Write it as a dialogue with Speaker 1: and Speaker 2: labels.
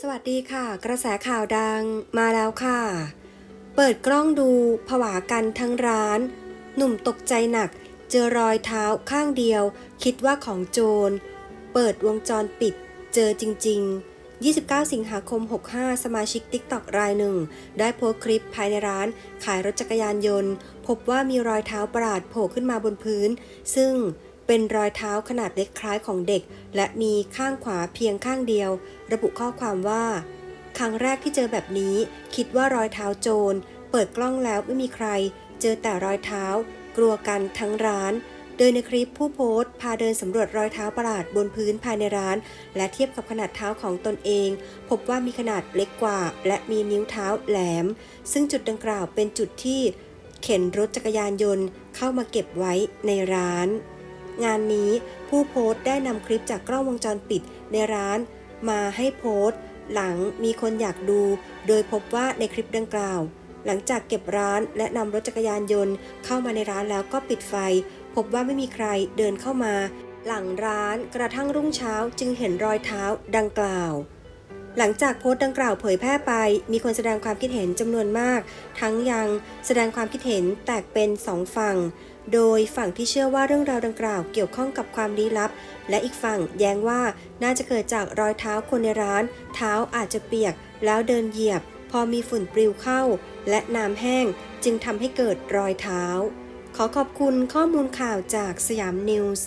Speaker 1: สวัสดีค่ะ กระแสข่าวดังมาแล้วค่ะ เปิดกล้องดูผวากันทั้งร้าน หนุ่มตกใจหนัก เจอรอยเท้าข้างเดียว คิดว่าของโจร เปิดวงจรปิด เจอจริง ๆ 29 สิงหาคม 65 สมาชิก TikTok รายหนึ่ง ได้โพสคลิปภายในร้าน ขายรถจักรยานยนต์ พบว่ามีรอยเท้าประหลาดโผล่ขึ้นมาบนพื้น ซึ่ง เป็นรอยเท้าขนาดเล็กคล้ายของเด็ก และมีข้างขวาเพียงข้างเดียว ระบุข้อความว่า ครั้งแรกที่เจอแบบนี้ คิดว่ารอยเท้าโจร เปิดกล้องแล้วไม่มีใคร เจอแต่รอยเท้า กลัวกันทั้งร้าน โดยในคลิปผู้โพสต์ พาเดินสำรวจรอยเท้าประหลาดบนพื้นภายในร้าน และเทียบกับขนาดเท้าของตนเอง พบว่ามีขนาดเล็กกว่า และมีนิ้วเท้าแหลม ซึ่งจุดดังกล่าวเป็นจุดที่ เข็นรถจักรยานยนต์เข้ามาเก็บไว้ในร้าน งานนี้ผู้โพสต์ได้นำคลิปจากกล้องวงจรปิดในร้าน มาให้โพสต์ หลังมีคนอยากดู โดยพบว่าในคลิปดังกล่าว หลังจากเก็บร้านและนำรถจักรยานยนต์ เข้ามาในร้านแล้วก็ปิดไฟ พบว่าไม่มีใครเดินเข้ามา หลังร้านกระทั่งรุ่งเช้าจึงเห็นรอยเท้าดังกล่าว หลังจากโพสต์ดังกล่าวเผยแพร่ไป มีคนแสดงความคิดเห็นจำนวนมาก ทั้งยังแสดงความคิดเห็นแตกเป็นสองฝั่ง โดยฝั่งที่เชื่อว่าเรื่องราวดังกล่าวเกี่ยวข้องกับความลี้ลับ และอีกฝั่งแย้งว่าน่าจะเกิดจากรอยเท้าคนในร้าน เท้าอาจจะเปียก แล้วเดินเหยียบ พอมีฝุ่นปลิวเข้า และน้ำแห้งจึงทำให้เกิดรอยเท้า ขอขอบคุณข้อมูลข่าวจากสยามนิวส์